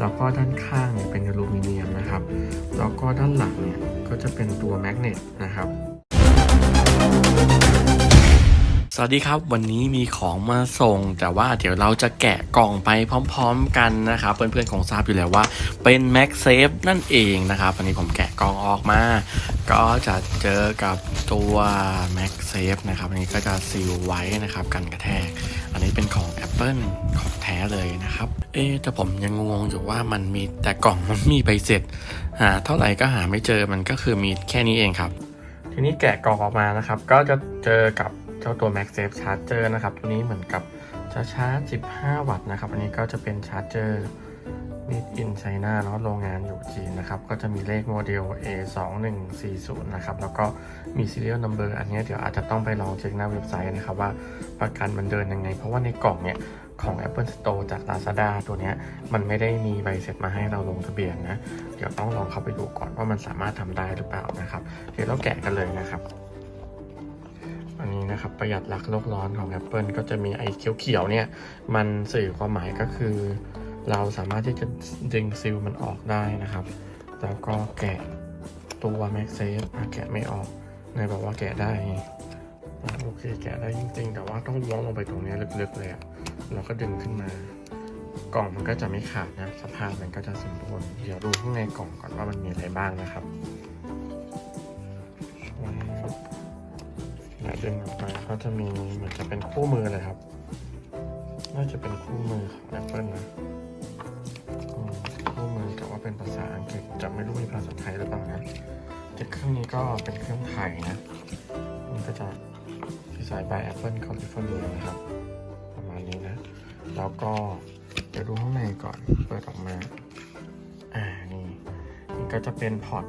แล้วก็ด้านข้างเนี่ยเป็นอลูมิเนียมนะครับ แล้วก็ด้านหลังเนี่ยก็จะเป็นตัวแมกเนตนะครับ วัสดีครับวันนี้มีของมาส่ง แต่ว่าเดี๋ยวเราจะแกะกล่องไปพร้อม ๆ กันนะครับเพื่อนๆคงทราบอยู่แล้วว่าเป็น Max Safe นั่นเองนะครับวันนี้ผมแกะกล่องออกมา ก็จะเจอกับตัว Max Safe นะครับอันนี้ก็จะซีลไว้นะครับกันกระแทก อันนี้เป็นของ Apple ของแท้เลยนะครับ เอ๊ะแต่ผมยังงงอยู่ว่ามันมีแต่กล่องมันมีใบเสร็จหาเท่าไหร่ก็หาไม่เจอมันก็คือมีแค่นี้เองครับ ทีนี้แกะกล่องออกมานะครับ ก็จะเจอกับ เจ้าตัว MagSafe Charger นะครับ ตัวนี้เหมือนกับจะชาร์จ 15 วัตต์นะครับ อันนี้ก็จะเป็นชาร์จเจอร์ made in China เนาะโรงงานอยู่จีนนะครับ ก็จะมีเลขโมเดล A2140 นะครับ แล้วก็มี serial number อันนี้เดี๋ยวอาจจะต้องไปลองเช็คหน้าเว็บไซต์นะครับ ว่าประกันมันเดินยังไง เพราะว่าในกล่องเนี่ยของ Apple Store จาก Lazada ตัวเนี้ยมันไม่ได้มีใบเสร็จมาให้เราลงทะเบียนนะ เดี๋ยวต้องลองเข้าไปดูก่อนว่ามันสามารถทำได้หรือเปล่านะครับ เดี๋ยวเราแกะกันเลยนะครับ อันนี้นะครับประหยัดรักโลกร้อนของ Apple ก็จะมีไอ้เขียวๆเนี่ยมันสื่อความหมายก็คือ เราสามารถที่จะดึงซิลมันออกได้นะครับ แล้วก็แกะตัว MagSafe แกะไม่ออกนายบอกว่าแกะได้โอเคแกะได้จริงๆ แต่ว่าต้องล้วงลงไปตรงนี้ลึกๆเลยอะเราก็ดึงขึ้นมากล่องมันก็จะไม่ขาดนะสภาพมันก็จะสมบูรณ์เดี๋ยวดูข้างในกล่องก่อนว่ามันมีอะไรบ้างนะครับ แล้วดึงออกมาก็จะมีเหมือนจะเป็นคู่มือเลยครับ น่าจะเป็นคู่มือของ Apple นะคู่มือแต่ว่าเป็นภาษาอังกฤษจะไม่รู้มีภาษาไทยหรือเปล่านะแต่เครื่องนี้ก็เป็นเครื่องไทยนะ มันก็จะดีไซน์ by Apple California นะครับ ประมาณนี้นะ แล้วก็เดี๋ยวดูข้างในก่อน เปิดออกมา อ่า นี่ นี่ก็จะเป็นพอร์ต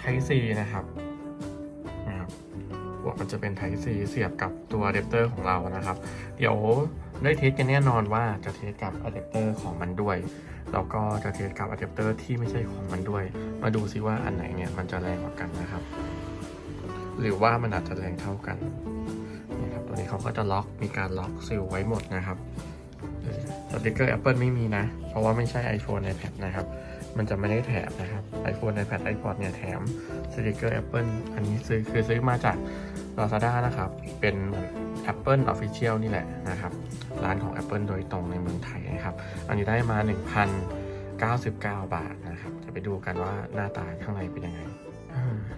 Type C นะครับ พวกมันจะเป็น Type C เสียบกับตัวอะแดปเตอร์ของเรานะครับ เดี๋ยวได้เทสกันแน่นอนว่าจะเทสกับอะแดปเตอร์ของมันด้วย แล้วก็จะเทสกับอะแดปเตอร์ที่ไม่ใช่ของมันด้วย มาดูซิว่าอันไหนเนี่ยมันจะแรงกว่ากันนะครับ หรือว่ามันอาจจะแรงเท่ากันนี่ครับตัวนี้เขาก็จะล็อกมีการล็อกซิลไว้หมดนะครับสติกเกอร์ Apple ไม่มีนะ เพราะว่าไม่ใช่ iPhone iPad นะครับ มันจะไม่ได้แถมนะครับ iPhone iPad iPod เนี่ยแถมสติกเกอร์ Apple อันนี้ซื้อคือซื้อมาจาก Lazada นะครับ เป็นเหมือน Apple Official นี่แหละนะครับ ร้านของ Apple โดยตรงในเมืองไทยนะครับ อันนี้ได้มา 1,099 บาทนะครับ จะไปดูกันว่าหน้าตาข้างในเป็นยังไง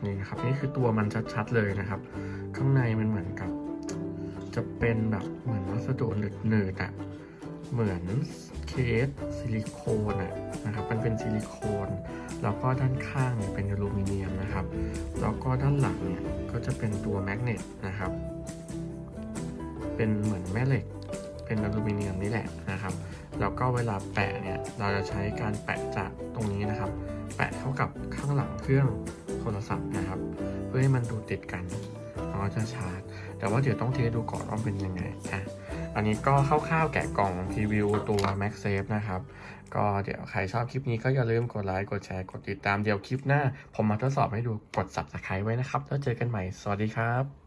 นี่นะครับนี่คือตัวมันชัดๆเลยนะครับ ข้างในมันเหมือนกับ จะเป็นแบบเหมือนวัสดุหนืดๆอะเหมือนเคสซิลิโคนอะ นะครับมันเป็นซิลิโคน แล้วก็ด้านข้างเนี่ยเป็นอลูมิเนียมนะครับ แล้วก็ด้านหลังเนี่ยก็จะเป็นตัวแมกเนตนะครับ เป็นเหมือนแม่เหล็ก เป็นอลูมิเนียมนี่แหละนะครับแล้วก็เวลาแปะเนี่ยเราจะใช้การแปะจากตรงนี้นะครับ แปะเข้ากับข้างหลังเครื่อง โทรศัพท์นะครับ เพื่อให้มันดูติดกันเราก็จะชาร์จ แต่ว่าเดี๋ยวต้องเทสดูก่อนว่าเป็นยังไงอะอันนี้ก็คร่าวๆแกะกล่องรีวิวตัว MagSafe นะครับ ก็เดี๋ยวใครชอบคลิปนี้ก็อย่าลืมกดไลค์ กดแชร์ กดติดตามเดี๋ยวคลิปหน้า ผมมาทดสอบให้ดูกด subscribe ไว้นะครับ แล้วเจอกันใหม่ สวัสดีครับ